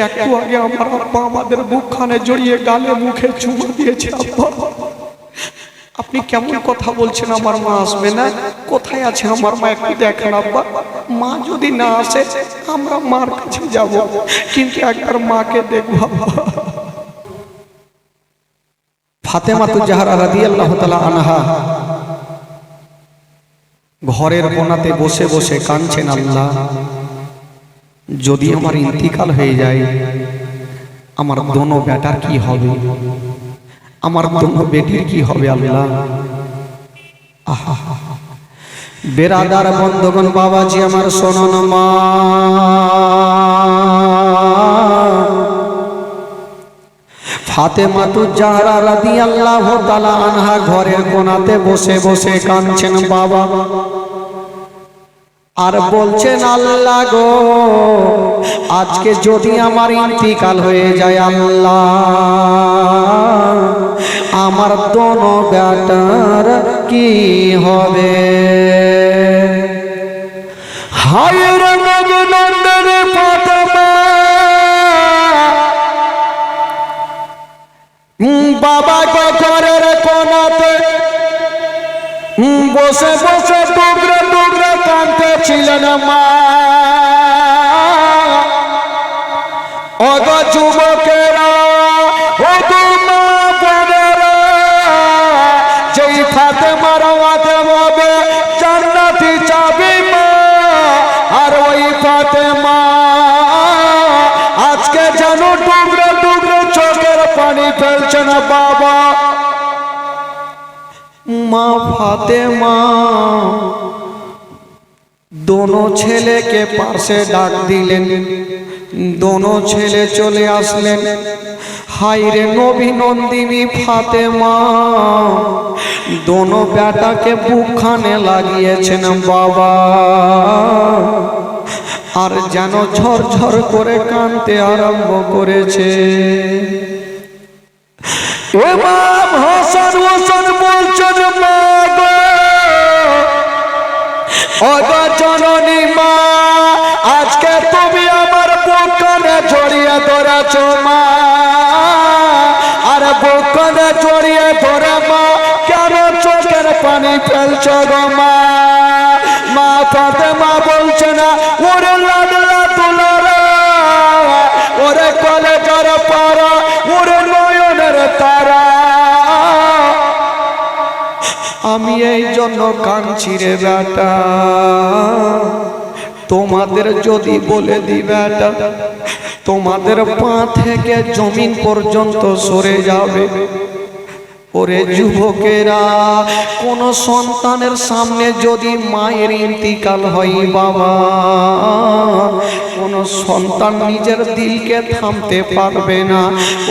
একটু আগে আমার আব্বা আমাদের বুকখানে জড়িয়ে গালে মুখে চুমা দিয়েছে, আব্বা। আপনি কেমন কথা বলছেন আমার মা আসবে না? কোথায় আছে আমার মা? একটু দেখেন, আব্বা। মা যদি না আসে, আমরা মার কাছে যাব। কিন্তু একবার মাকে দেখব ফাতেমা তু জাহারা রাদিয়াল্লাহু তাআলা আনহা। ঘরের কোনাতে বসে বসে কাঁদছেন আল্লাহ। যদি আমার ইন্তিকাল হয়ে যায়, আমার দোনো বেটার কি হবে? আমার দোনো বেটির কি হবে আল্লাহ? আহা বেরাদার বন্ধগণ, বাবাজি আমার শোনন মা। ফাতেমা তু জাহরা রাদিয়াল্লাহু তাআলা আনহা ঘরের কোণাতে বসে বসে কাঁদছেন বাবা। আর বলছেন আল্লাহ গো আজকে যদি আমার ইন্তিকাল হয়ে যায় আল্লাহ আমার দোনো ব্যাটার কি হবে? হায় রে নগনন্দন ফাতেমা। হুম, বাবাকে ঘরের কোনাতে বসে বসে ছিলেন মা। অগ যুবকেরা, অগ মা বোনেরা যেই ফাতে মারাতে হবে জান্নাতি চাবি মা, আর ওই ফাতে মা আজকে যেন টুকরে টুকরে চোখের পানি ফেলছে না বাবা। মা ফাতেমা দোনো ছেলেকে পাশে ডাক দিলেন। দোনো ছেলে চলে আসলেন। হাইরে নবী নন্দিনী ফাতেমা, দোনো বেটাকে বুকখানে লাগিয়েছেন, বাবা। আর যেন ঝরঝর করে কানতে আরম্ভ করেছে। ইমাম হাসান হোসেন বলছেন, মা গো জননী মা, আজকে তুমি আমার বুকনে জড়িয়ে ধরেছ মা। আর বুকনে জড়িয়ে ধরে মা, কেন চোখের পানি ফেলছ গো মা? মা তাতে মা বলছে না আমি এই জন্য কাঁদছি রে বেটা। তোমাদের যদি বলে দি বেটা, তোমাদের পা থেকে জমিন পর্যন্ত সরে যাবে। ওরে যুবকেরা, কোন সন্তানের সামনে যদি মায়ের ইন্তিকাল হয় বাবা, কোন সন্তান নিজের দিলকে থামতে পারবে না।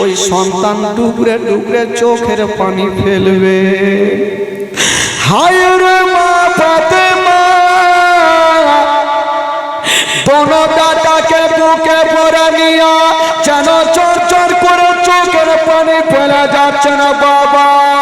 ওই সন্তান ডুবরে ডুবরে চোখের পানি ফেলবে। হায় রে মা ফাতেমা দোনো দাদাকে বুকে পরে নিয়া, যেন চর চর করে চোখের পানি ফেলে যাচ্ছে না বাবা।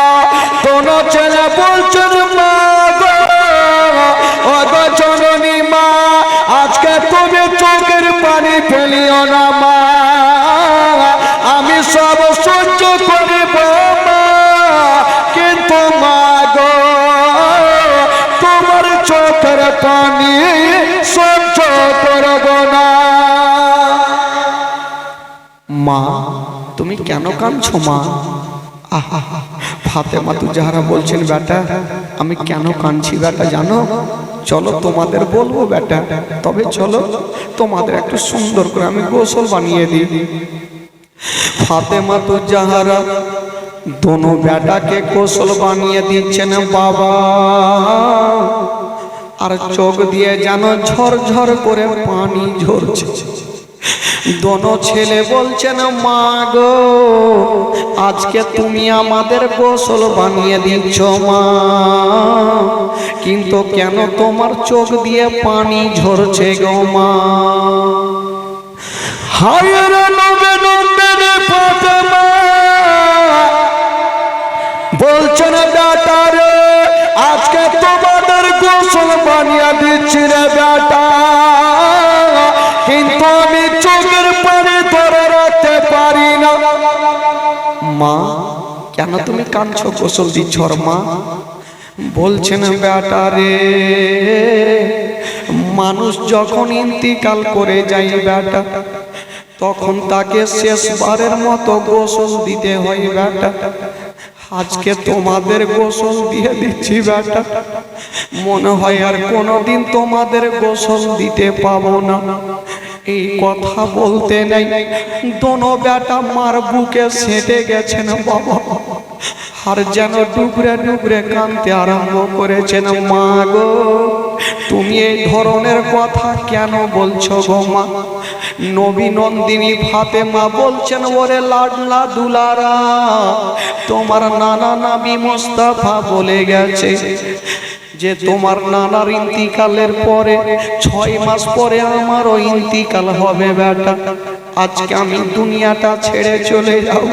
মা তুমি কেন কাঁদছো মা? আহা ফাতেমা তু যাহারা বলছেন বেটা আমি কেন কাঁদছি বেটা জানো? চলো তোমাদের বলব বেটা। তবে চলো তোমাদের একটু সুন্দর করে আমি গোসল বানিয়ে দিই। ফাতেমা তু যাহারা দোনো বেটাকে গোসল বানিয়ে দিচ্ছেন বাবা। আর চোখ দিয়ে যেন ঝরঝর করে পানি ঝরছে। দোনো ছেলে বলছেন মা গো আজকে তুমি আমাদের গোসল বানিয়ে দিচ্ছ মা। কিন্তু কেন তোমার চোখ দিয়ে পানি ঝরছে গো মা? হায়ের নবে নন্দনে ফাতেমা বলছেন বেটারে আজকে তোমাদের গোসল বানিয়ে দিচ্ছি রে বেটা কেন তুমি কাঁদছো গোসল দিচ্ছ মা? বলছেন, বেটা রে, মানুষ যখন ইন্তিকাল করে যায় বেটা, তখন তাকে শেষবারের মতো গোসল দিতে হয় বেটা। আজকে তোমাদের গোসল দিয়ে দিচ্ছি বেটা। মনে হয় আর কোনোদিন তোমাদের গোসল দিতে পাবো না। এই কথা বলতে নেই। দোনো বেটা মার বুকে সেটে গেছেন বাবা। আর যেন ডুবরে ডুবরে কানতে আরম্ভ করেছেন। মা গো, তুমি এই ধরনের কথা কেন বলছো গো মা? নবী নন্দিনী ফাতেমা বলছেন, ওরে লাডলা দুলারা, তোমার নানা নাবি মোস্তাফা বলে গেছে। যে তোমার নানার ইন্তিকালের পরে ছয় মাস পরে আমারও ইন্তিকাল হবে বেটা। আজকে আমি দুনিয়াটা ছেড়ে চলে যাব।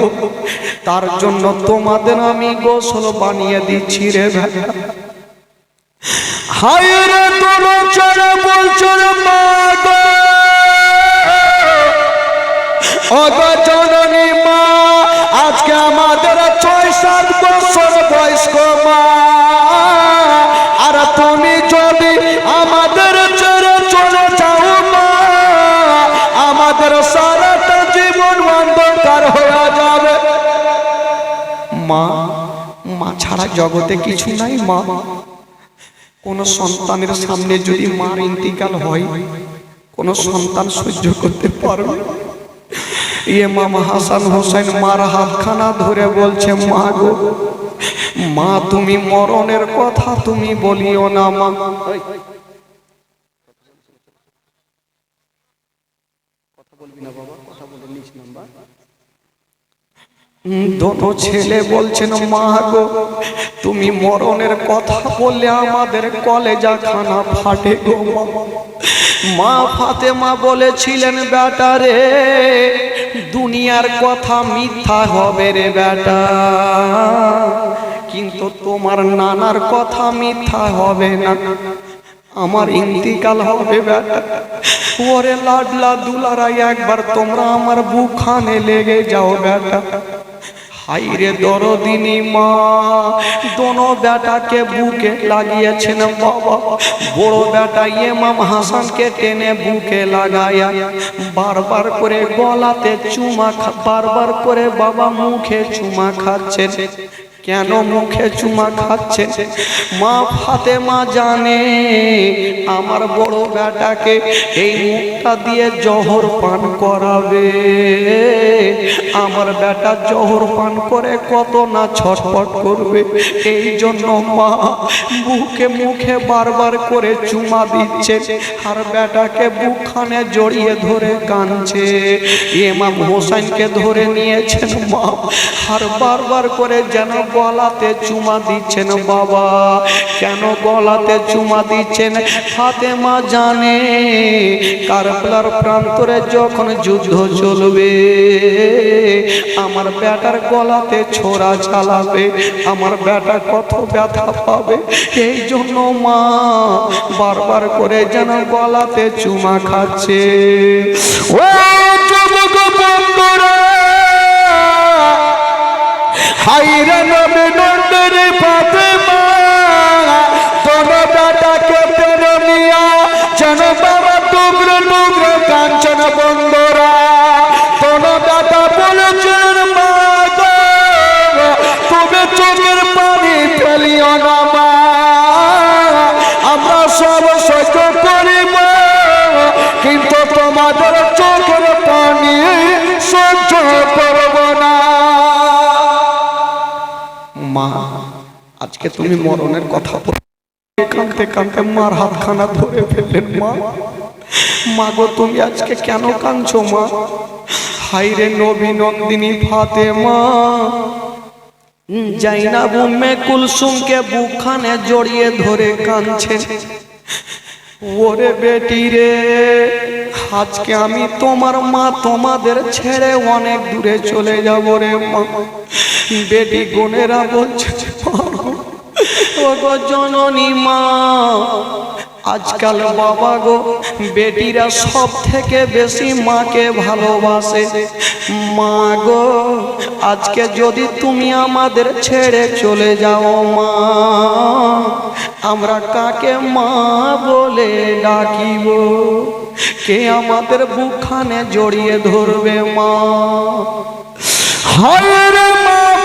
তার জন্য তোমাদের আমি গোসল বানিয়ে দিচ্ছি রে বেটা। হাই রে তোর চলে বলছো মা গো। অগো জগতে কিছু নাই, মা। কোন সন্তানের সামনে যদি মার ইন্তিকাল হয়, কোন সন্তান সহ্য করতে পারবে? না। ইয়ে হাসান হোসেন মার হাতখানা ধরে বলছে, মা গো, মা, তুমি মরণের কথা তুমি বলিও না, মা। দোনো ছেলে বলছেন, মা গো, তুমি মরণের কথা বললে আমাদের কলেজা খানা ফাটে গো, মা। মা ফাতেমা বলেছিলেন বেটা রে, দুনিয়ার কথা মিথ্যা হবে রে বেটা কিন্তু তোমার নানার কথা মিথ্যা হবে না। আমার ইন্তিকাল হবে বেটা ওরে লাডলা দুলারাই, একবার তোমরা আমার বুখানে লেগে যাও বেটা হাইরে দরদিনী মা, দোনো বেটাকে বুকে লাগিয়েছেন বাবা। বড় বেটা ইমাম হাসানকে টেনে বুকে লাগায়া বারবার করে গলাতে চুমা বারবার করে বাবা মুখে চুমা খাচ্ছেন। কেন মুখে চুমা খাচ্ছে? মা ফাতেমা জানে, আমার বড় বেটাকে এই মুখটা দিয়ে জহর পান করাবে। আমার বেটা জহর পান করে কত না ছটপট করবে। এই জন্য মা বুকে মুখে বারবার করে চুমা দিচ্ছে আর বেটাকে বুকখানে জড়িয়ে ধরে কাঁদছে। ইমাম হোসেনকে ধরে নিয়েছেন মা আর বারবার করে যেন গলাতে চুমা দিচ্ছেন বাবা। কেন গলাতে চুমা দিচ্ছেন? ফাতেমা জানে, কারবালার প্রান্তরে যখন যুদ্ধ চলবে, আমার বেটার গলাতে ছোড়া চালাবে আমার বেটা কত ব্যথা পাবে? এই জন্য মা বারবার করে যেন গলাতে চুমা খাচ্ছে। ও যুবক বন্ধুরা হাইরে নবী নন্দের ফাতেমা মা, আজকে তুমি মরণের কথা কাঁদতে কাঁদতে মার হাতখানা ধরে ফেললেন মা। মা গো তুমি আজকে কেন কাঁদছো মা? হাইরে নবী নন্দিনী ফাতে মা জাইনাব উম্মে কুলসুমকে বুকখানে জড়িয়ে ধরে কাঁদছে ওরে বেটি রে, আজকে আমি তোমার মা তোমাদের ছেড়ে অনেক দূরে চলে যাব রে মা। বেটি বোনেরা বলছে জননী মা, আজকাল বাবা গো বেটিরা সব থেকে বেশি মাকে ভালোবাসে। মা গো, আজকে যদি তুমি আমাদের ছেড়ে চলে যাও মা, আমরা কাকে মা বলে ডাকিব? কে আমাদের বুকখানে জড়িয়ে ধরবে মা? হায় রে মা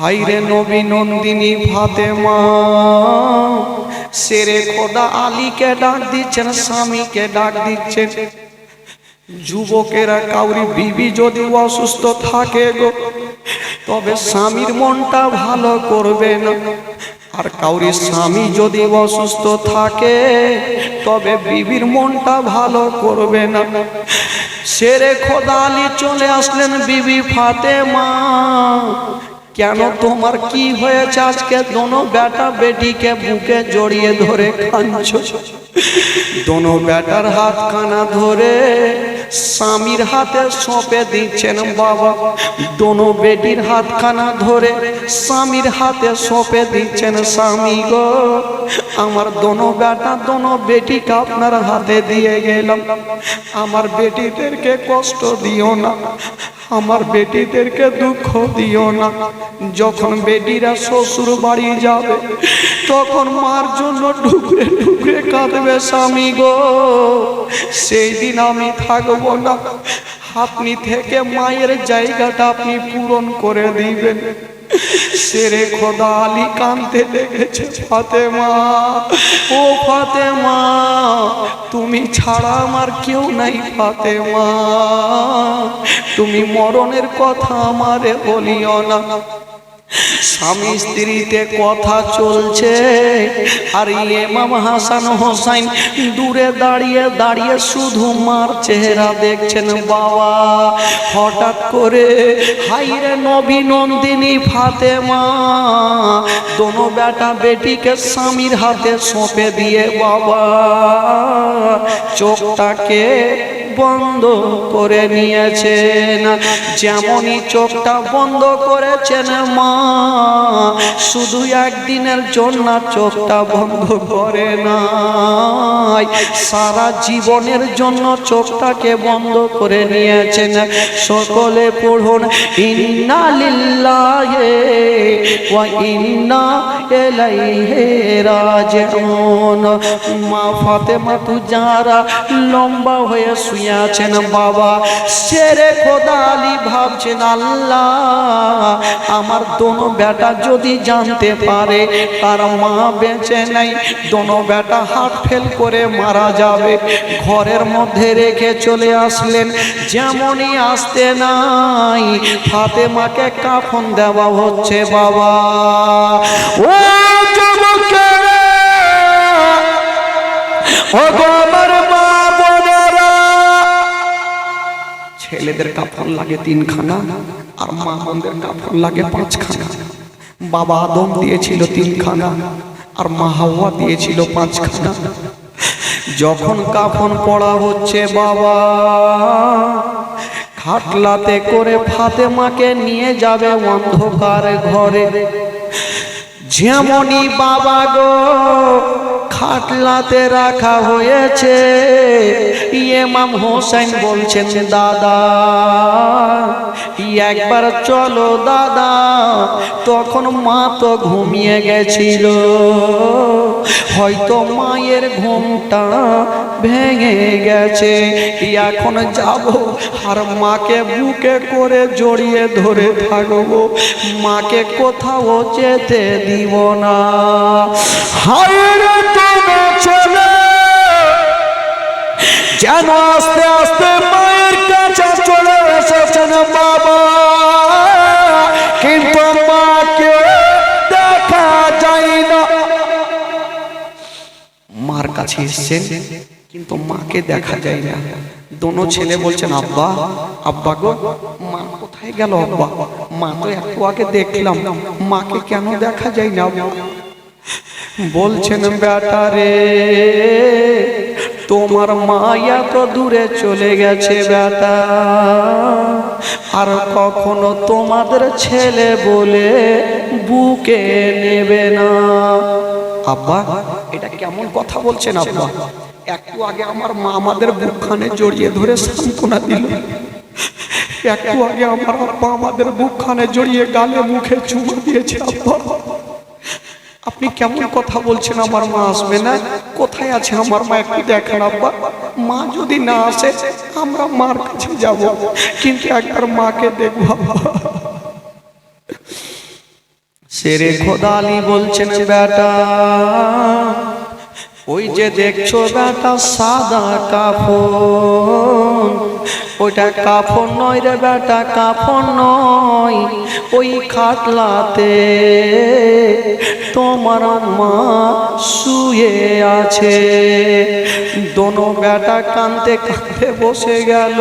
হাই রে নবী নন্দিনী ফাতেমা সেরে খোদা আলীকে ডাক দিচ্ছেন, স্বামীকে ডাক দিচ্ছেন। যুবকেরা, কাউরি বিবি যদি অসুস্থ থাকে গো, তবে স্বামীর মনটা ভালো করবে না। আর কাউরি স্বামী যদি অসুস্থ থাকে, তবে বিবির মনটা ভালো করবে না। সেরে খোদা আলী চলে আসলেন বিবি ফাতেমা। কেন তোমার কি হয়েছে আজকে? দোনো বেটা বেটিকে বুকে জড়িয়ে ধরে কাঁদছো। দোনো বেটার হাত কানা ধরে স্বামীর হাতে সঁপে দিচ্ছেন বাবা। দোনো বেটির হাত কানা ধরে স্বামীর হাতে সঁপে দিচ্ছেন স্বামী গো। আমার দোনো বেটা, দোনো বেটিকে আপনার হাতে দিয়ে গেলাম। আমার বেটিদেরকে কষ্ট দিও না, আমার বেটিদেরকে দুঃখ দিও না। যখন বেটিরা শ্বশুর বাড়ি যাবে, তখন মার জন্য ঢুকরে ঢুকরে কাঁদবে স্বামী গো। সেই দিন আমি থাকব না। আপনি থেকে মায়ের জায়গাটা আপনি পূরণ করে দিবেন। সেরে খোদা আলী কানতে দেখেছে ফাতেমা। ও ফাতেমা, তুমি ছাড়া আমার কেউ নাই ফাতেমা। তুমি মরণের কথা আমারে বলিও না। স্বামী স্ত্রীতে কথা চলছে। আর ইমাম হাসান হোসাইন দূরে দাঁড়িয়ে দাঁড়িয়ে শুধু মার চেহারা দেখছেন, বাবা, হঠাৎ করে হাইরে নবী নন্দিনী ফাতেমা, দোনো বেটা বেটিকে স্বামীর হাতে সঁপে দিয়ে, বাবা, চোখটাকে বন্ধ করে নিয়েছেন। যেমনই চোখটা বন্ধ করেছেন মা, শুধু একদিনের জন্য চোখটা বন্ধ করে নাই। সারা জীবনের জন্য চোখটাকে বন্ধ করে নিয়েছেন। সকলে পড়ুন, ইন্না লিল্লাহে ওয়া ইন্না ইলাইহি রাজিউন। মা ফাতেমা তু যারা লম্বা হয়ে শুয়ে আছেন বাবা। সেরে খোদা আলী ভাবছেন, আল্লাহ, আমার দোনো বেটা যদি জানতে পারে, তার মা বেঁচে নাই, দোনো বেটা হাত ফেল করে মারা যাবে। ঘরের মধ্যে রেখে চলে আসলেন, যেমনই আসতে নাই। হাতে মাকে কাফন দেওয়া হচ্ছে বাবা। ও ও গো ছেলেদের কাফন লাগে তিনখানা আর মা বোনদের কাফন লাগে পাঁচখানা। বাবা আদম দিয়েছিল তিনখানা আর মা হাওয়া দিয়েছিল পাঁচখানা। যখন কাফন পড়া হচ্ছে বাবা, খাটলাতে করে ফাতেমাকে নিয়ে যাবে অন্ধকার ঘরে। যেমনই বাবা গো খাটলাতে রাখা হয়েছে। ইমাম হোসেন বলছেন, দাদা, একবার চলো দাদা। তখন মা তো ঘুমিয়ে গেছিল। হয়তো মায়ের ঘুমটা ভেঙে গেছে। এখন যাব আর মাকে বুকে করে জড়িয়ে ধরে থাকব। মাকে কোথাও যেতে দিব না। হায় চলে। যেন আস্তে আস্তে মায়ের কাছে চলে এসেছেন বাবা। কিন্তু মাকে দেখা যায় না। মার কাছে এসছেন, কিন্তু মাকে দেখা যায় না। দোনো ছেলে বলছেন, আব্বা আব্বা গো, মা কোথায় গেল আব্বা? মা তো একটু আগে দেখলাম। মাকে কেন দেখা যায় না? বলছেন বেটা রে, তোমার মা এত দূরে চলে গেছে বেটা আর কখনো তোমাদের ছেলে বলে বুকে নেবে না। আব্বা, এটা কেমন কথা বলছেন আব্বা? একটু আগে আমার মা আমাদের বুকখানে জড়িয়ে ধরে সান্ত্বনা দিল। একটু আগে আমার আব্বা আমাদের বুকখানে জড়িয়ে গালে মুখে চুমা দিয়েছে, আব্বা। আপনি কেমন কথা বলছেন? আমার মা আসবে না। কোথায় আছে? আমার মা একটু দেখেন আব্বা। মা যদি না আসে, আমরা মার কাছে যাব। কিন্তু একবার মাকে দেখব সেরে খোদালি বলছেন, বেটা, ওই যে দেখছ বেটা সাদা কাফন। ওইটা কাফন নয় রে বেটা, কাফন নয়। ওই খাটলাতে তোমার মা শুয়ে আছে। দোনো বেটা কানতে কানতে বসে গেল।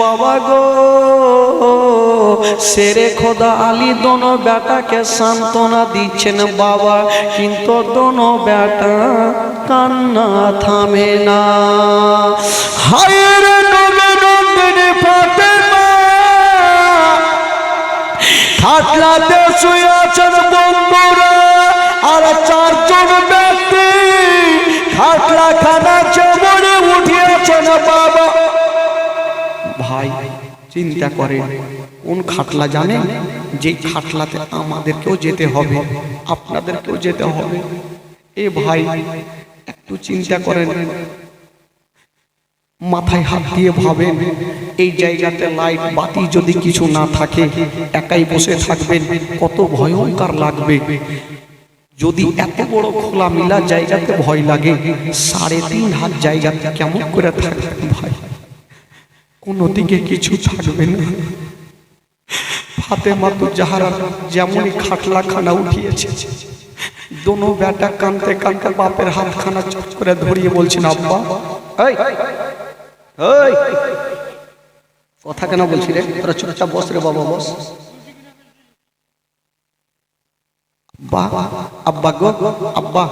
বাবা গো, সেরে খোদা আলী, দোনো বেটাকে সান্ত্বনা দিচ্ছেন বাবা, কিন্তু দোনো বেটা কান্না থামে না। হায়ের নবে নন্দিনী ফাতেমা খাটলাতে শুয়ে আছেন বন্ধুরা, আর চারজন ব্যক্তি খাটলা খানা চেমনে উঠিয়েছেন বাবা। ভাই, চিন্তা করেন, কোন খাটলা জানেন যে খাটলাতে আমাদেরকেও যেতে হবে, আপনাদেরকেও যেতে হবে। এ ভাই, একটু চিন্তা করেন মাথায় হাত দিয়ে ভাবেন, এই জায়গাতে লাইট বাতি যদি কিছু না থাকে, একাই বসে থাকবেন, কত ভয়ঙ্কর লাগবে। যদি এত বড় খোলা মিলা জায়গাতে ভয় লাগে, সাড়ে তিন হাত জায়গাতে কেমন করে থাকবেন ভাই? কোনো দিকে কিছু থাকবে না। ফাতেমা তো যাহারা যেমনই খাটলা খানা উঠিয়েছে, দোনো বেটা কানতে কানতে বাপের হাতখানা চট করে ধরিয়ে বলছেন, আব্বা, এই কথা কেন বলছি রে তোরা চুপচাপ বস রে বাবা, বস। আব্বা গো, আব্বা।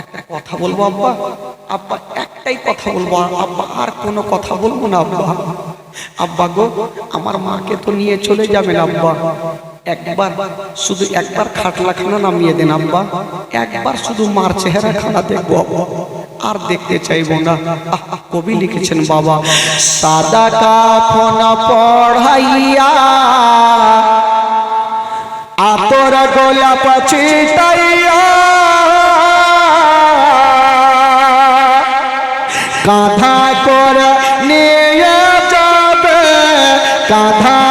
একটা কথা বলব, আব্বা? আব্বা, একটাই কথা বলব আব্বা, আর কোনো কথা বলব না, আব্বা। আব্বা গো, আমার মাকে তো নিয়ে চলে যাবেন, আব্বা। একবার, শুধু একবার খাটলা খানা নামিয়ে দেন, আব্বা। একবার শুধু মার চেহারা খানা দেখব, আব্বা। আর দেখতে চাইব না। কবি লিখেছেন বাবা, সাদা কাফন পড়াইয়া, আতর গোলাপ চিতাইয়া কাঁধা করে নিয়ে যাবে, কাঁধা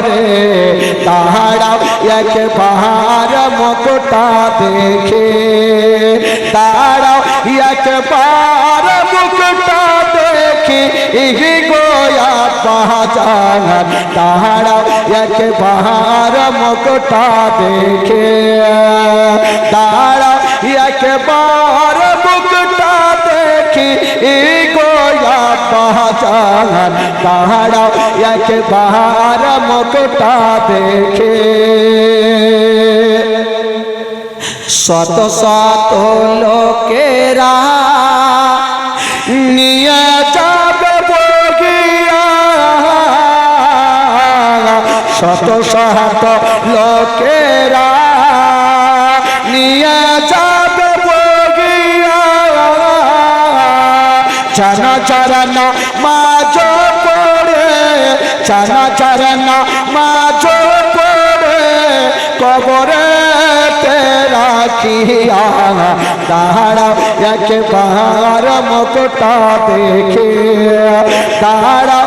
কবরে তাহারা একবার মুখটা দেখে। তারা একবার মুখটা দেখি। ইহি গোয়া পাহাচান তাহারা একবার মুখটা দেখে। তারা একবার মুখটা দেখি। পাহাচান তাহারা একবার মুখটা দেখে। শত শত লোকেরা নিয়ে যাবে বগিয়া। শত শত লোকেরা নিয়ে যাবে বগিয়া। চরণ মাঝ পড়ে চানা চরণ মাঝ পড়ে কবরে তেরা কিয়া। তাহারা একবার মুখটা দেখে। তাহারা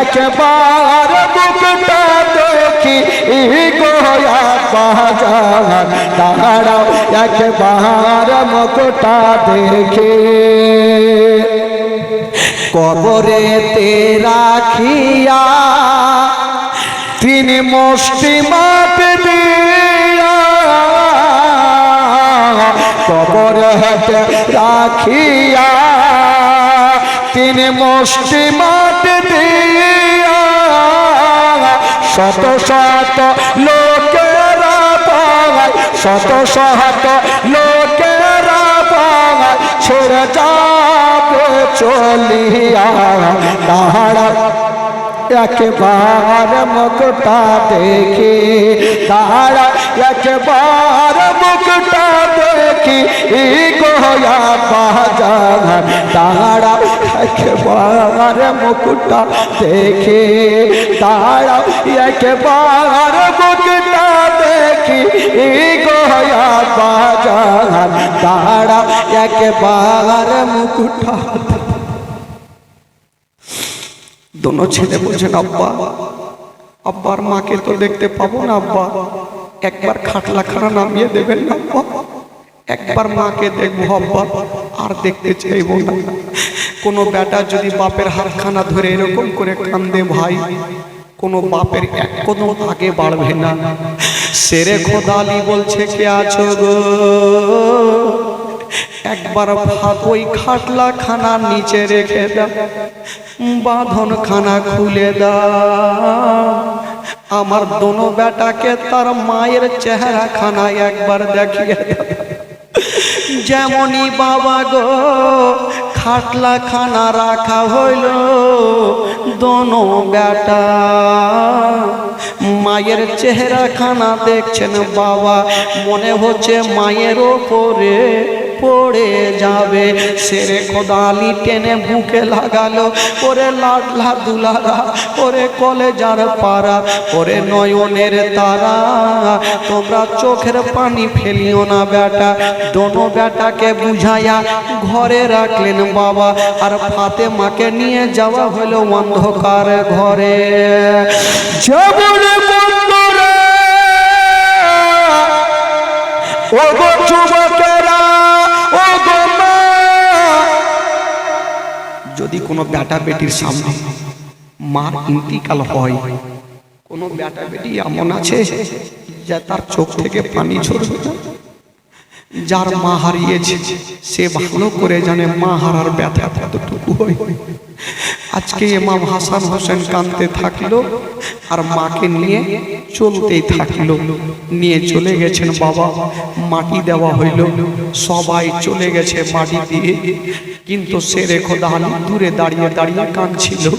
একবার মুখটা দেখি। ই গোয়া বাজার তাহারা একবার মুখটা দেখে। কবরে তে রাখিয়া তিনি মুষ্টি মাপ দিয়া কবর হেঁটে রাখিয়া তিনি মুষ্টি দিয়া শত শত লোকেরা শত শত লোকেরা ছেড়ে যাবে চলিয়া তাহারা একবার মুখটা দেখি। তাহারা একবার মুখটা দেখি গোয়া বাজার তারা একবার মুখটা দেখি, তারা একবার মুখটা দেখি গোয়া বাজার তারা একবার মুখটা দোনো ছেলে বলছেন আব্বা, আব্বার মাকে তো দেখতে পাবো না, আব্বা। একবার খাটলা খানা নামিয়ে দেবেন না, আব্বা? একবার মাকে দেখব আব্বা আর দেখতে চাইব না। কোনো বেটা যদি বাপের হাতখানা ধরে এরকম করে কান্দে ভাই, কোনো বাপের এক কদম আগে বাড়বে না। সেরে খোদালি বলছে, কে আছো গো? একবার ভাত ওই খাটলা খানা নিচে রেখে দাও, বাঁধন খানা খুলে দাও। আমার দোনো বেটাকে তার মায়ের চেহারা খানা একবার দেখিয়ে দাও। যেমনই বাবা গো, খাটলা খানা রাখা হইল দোনো বেটা মায়ের চেহারা খানা দেখছেন বাবা, মনে হচ্ছে মায়ের ওপরে পড়ে যাবে। সেরে কোদালি টেনে বুকে লাগালো। ওরে লাডলা দুলারা ওরে কলেজার পাড়া, ওরে নয়নের তারা। তোমরা চোখের পানি ফেলিও না বেটা। দোনো বেটাকে বুঝাইয়া ঘরে রাখলেন বাবা। আর ফাতে মাকে নিয়ে যাওয়া হলো অন্ধকার ঘরে। ও যদি কোনো ব্যাটা বেটির সামনে মার ইন্তিকাল হয়, কোনো ব্যাটা বেটি এমন আছে যা তার চোখ থেকে পানি ঝরবে যার মা হারিয়েছে, সে ভালো করে জানে মা হারার ব্যথা কতটুকু হয়। আজকে ইমাম হাসান হোসেন কানতে থাকল আর মাকে নিয়ে চলতেই থাকল। নিয়ে চলে গেছেন বাবা, মাটি দেওয়া হইল। সবাই চলে গেছে মাটি দিয়ে। কিন্তু সে রেখো দাঁড়ি দূরে দাঁড়িয়ে দাঁড়িয়ে কাঁদছিল।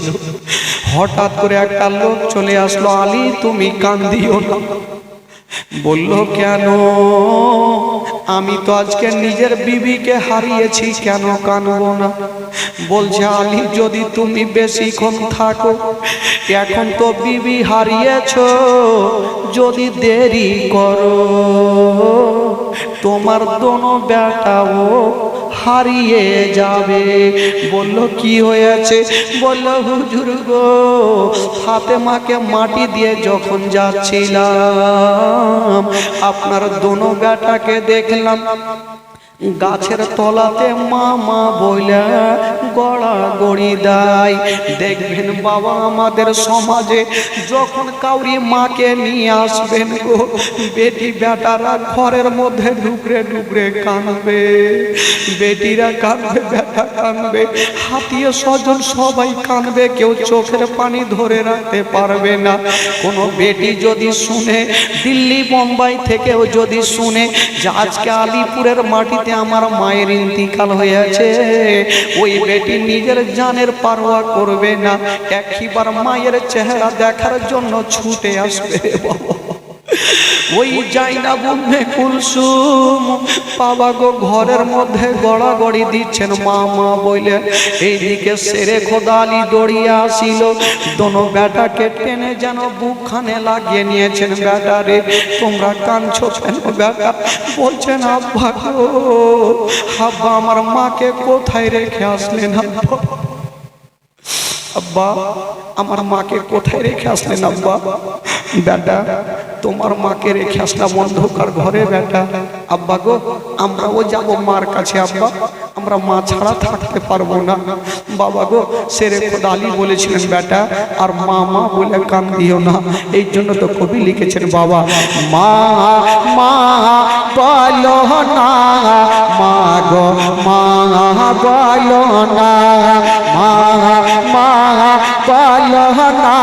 হঠাৎ করে একটা লোক চলে আসলো, আলী, তুমি কান্দিও না। বলল, কেন? আমি তো আজকে নিজের বিবিকে হারিয়েছি, কেন কানবো না? বলছে, আলী, যদি তুমি বেশিক্ষণ থাকো, এখন তো বিবি হারিয়েছ, যদি দেরি করো, তোমার দোনো বেটাও হারিয়ে যাবে। বলল, কি হয়েছে? বলল, হুজুর গো হাতে মাকে মাটি দিয়ে যখন যাচ্ছিলাম, আপনার দোনো বেটাকে দেখলাম। গাছের তলাতে মা মা বইলা গড়া গড়ি দেয়। দেখবেন বাবা আমাদের সমাজে যখন কাউরি মাকে নিয়ে আসবেন গো, বেটি বেটারা ঘরের মধ্যে ডুবরে ডুবরে কানবে বেটিরা কানবে বেটা কানবে হাতিয়ে স্বজন সবাই কানবে কেউ চোখের পানি ধরে রাখতে পারবে না। কোনো বেটি যদি শুনে, দিল্লি বোম্বাই থেকেও যদি শুনে যে আজকে আলিপুরের মাটিতে আমার মায়ের ইন্তিকাল হয়েছে। ওই বেটি নিজের জানের পারোয়া করবে না। একইবার মায়ের চেহারা দেখার জন্য ছুটে আসবে। বাবা ওই যাইনা বুমে কুলসুম। বাবা গো, ঘরের মধ্যে গড়াগড়ি দিচ্ছেন। মা মা বইলে এইদিকে সেরে খোদালি দড়িয়ে আসিল। দোনো বেটাকে টেনে যেন বুকখানে লাগিয়ে নিয়েছেন বেটারে। তোমরা কাঁদছো কেন বেটা? বলছেন, আব্বা গো, আব্বা আমার মাকে কোথায় রেখে আসলেন আব্বা? আব্বা, আমার মাকে কোথায় রেখে আসলেন আব্বা? বেটা, তোমার মাকে রেখে আসলাম অন্ধকার ঘরে বেটা। আব্বা গো, আমরাও যাব মার কাছে, আব্বা। আমরা মা ছাড়া থাকতে পারব না। বাবা গো, সেরে খোদালি বলেছিলেন, বেটা, আর মা মা বলে কান দিও না। এই জন্য তো কবি লিখেছেন, বাবা, মা মা, বলো না, মা গো, মা বলো না, মা মা, বলো না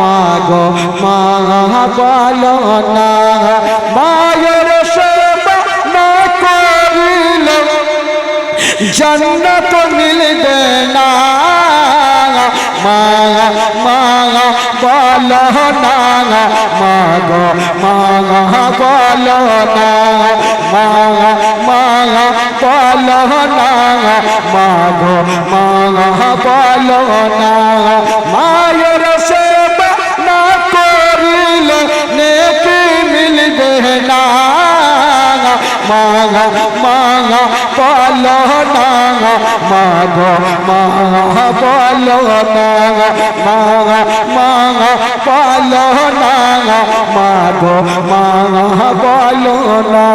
মা গো মা বলো না। মায়ের সেবা না করিলে জন্নত মিলবে না। মা মা বলো না। মা গো মা বলো না। মা মা বলো না। মা গো মা বলো না। মায়ের মাঙা মাঙা বলো না, মাগো, মাঙা বলো না, মাঙা মাঙা বলো না, মাগো, মাঙা বলো না।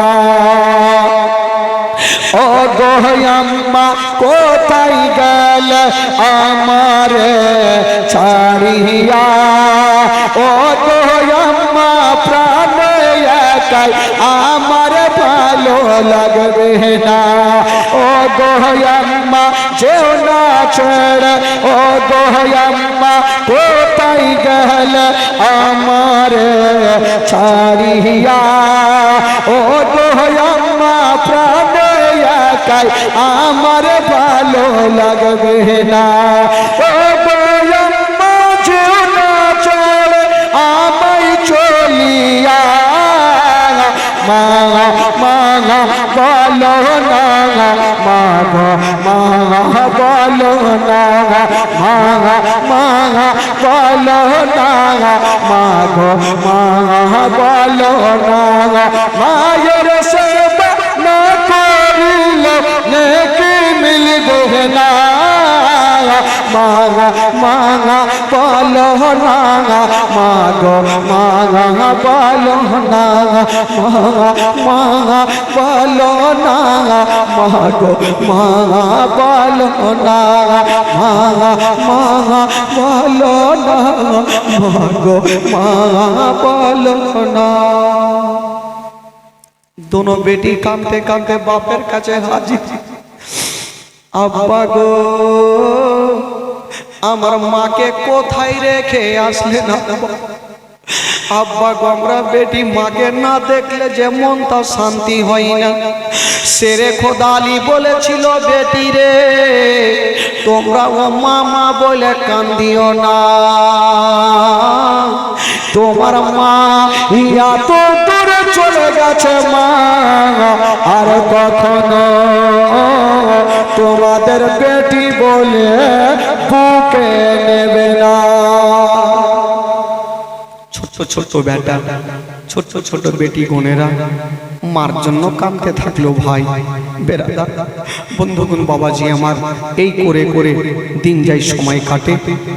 ও গোয়াম্মা কোথায় গেল আমার ছাড়িয়া? ও গোয়াম্মা প্রাণ একাই আমার ভালো লাগবে না। ও গোয়াম্মা যেও না ছেড়ে, ও গোয়াম্মা কোথায় গেল আমার ছাড়িয়া? ও গোয়াম্মা প্রাণ একাই আমার ভালো লাগবে না। ও গোয়াম্মা যেও না ছেড়ে, আমায় চলিয়া মা মা বলো না মা মা বলো না মা মা বলো না মা গো মা বলো না মায়ের সেবা না করিলে মাঙা মাঙা বলো না মাগো মাঙা বলো না মাঙা মাঙা বলো না মাগো মাঙা বলো না মাঙা মাঙা বলো না মাগো মাঙা বলো না दोनों बेटी कांदते कांदते बापेर কাছে হাজির আব্বা গো আমার মাকে কোথায় রেখে আসলে না আব্বা গো, আমরা বেটি মাকে না দেখলে যে মনটা শান্তি হয় না। সেরে খোদালি বলেছিল, বেটি রে তোমরা ও মামা বলে কান্দিও না। তোমার মা এত দূরে চলে গেছে মা, আর কখনো তোমাদের বেটি বলে নেবে না। ছোট ছোট বেটা ছোট ছোট বেটি বোনেরা মার জন্য কাঁদতে থাকল ভাই। বেড়াদা বন্ধুগুন বাবাজি আমার, এই করে করে দিন যাই সময় কাটে।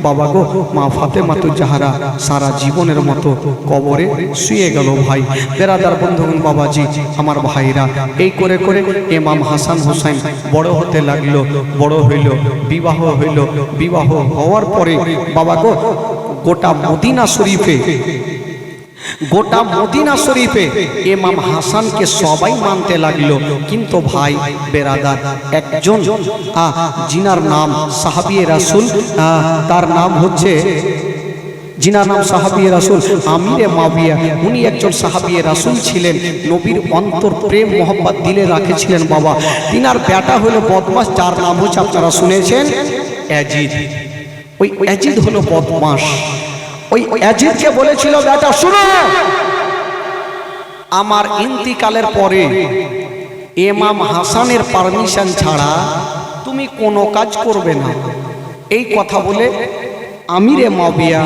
বাবা গো, মা ফাতে মাতু যাহারা সারা জীবনের মতো কবরে শুয়ে গেল ভাই। বেড়াদার বন্ধুগুন বাবাজি আমার ভাইরা, এই করে করে এমাম হাসান হোসেন বড় হতে লাগল, বড় হইল, বিবাহ হইল। বিবাহ হওয়ার পরে, বাবা গো, গোটা মদিনা শরীফে গোটা মদিনা শরীফে এমাম হাসানকে সবাই মানতে লাগল। কিন্তু ভাই, বেরাদার, একজন জিনার নাম সাহাবিয়ে রাসুল তার নাম হচ্ছে জিনার নাম সাহাবিয়ে রাসুল আমিরে মাবিয়া উনি একজন সাহাবিয়ে রাসুল ছিলেন। নবীর অন্তর প্রেম মোহাম্মদ দিলে রাখেছিলেন বাবা। তিনার ব্যাটা হলো বদমাস, যার নাম হচ্ছে, আপনারা শুনেছেন, অ্যাজিদ। ওই অ্যাজিদ হলো বদমাস। ওই অ্যাজিদকে বলেছিল, বেটা, শুনো আমার ইন্তিকালের পরে এমাম হাসানের পারমিশন ছাড়া তুমি কোনো কাজ করবে না। এই কথা বলে আমিরে মাবিয়া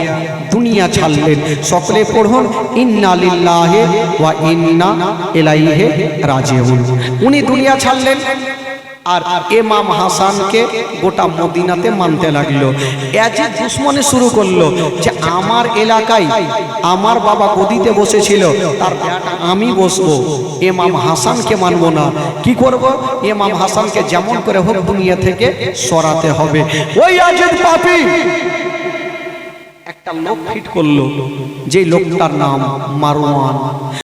দুনিয়া ছাড়লেন। সকলে পড়ুন, ইন্না লিল্লাহে ওয়া ইন্না ইলাইহে রাজিউন। উনি দুনিয়া ছাড়লেন। আর এমাম হাসানকে গোটা মদিনাতে মানতে লাগল। এজি দুশ্মনে শুরু করল যে আমার এলাকায় আমার বাবা গদিতে বসেছিল, তার আমি বসবো এমাম হাসানকে মানবো না। কি করব? এমাম হাসানকে যেমন করে হোক দুনিয়া থেকে সরাতে হবে। ওই আজিদ পাপি! একটা লোক ফিট করল যে লোকটার নাম মারওয়ান।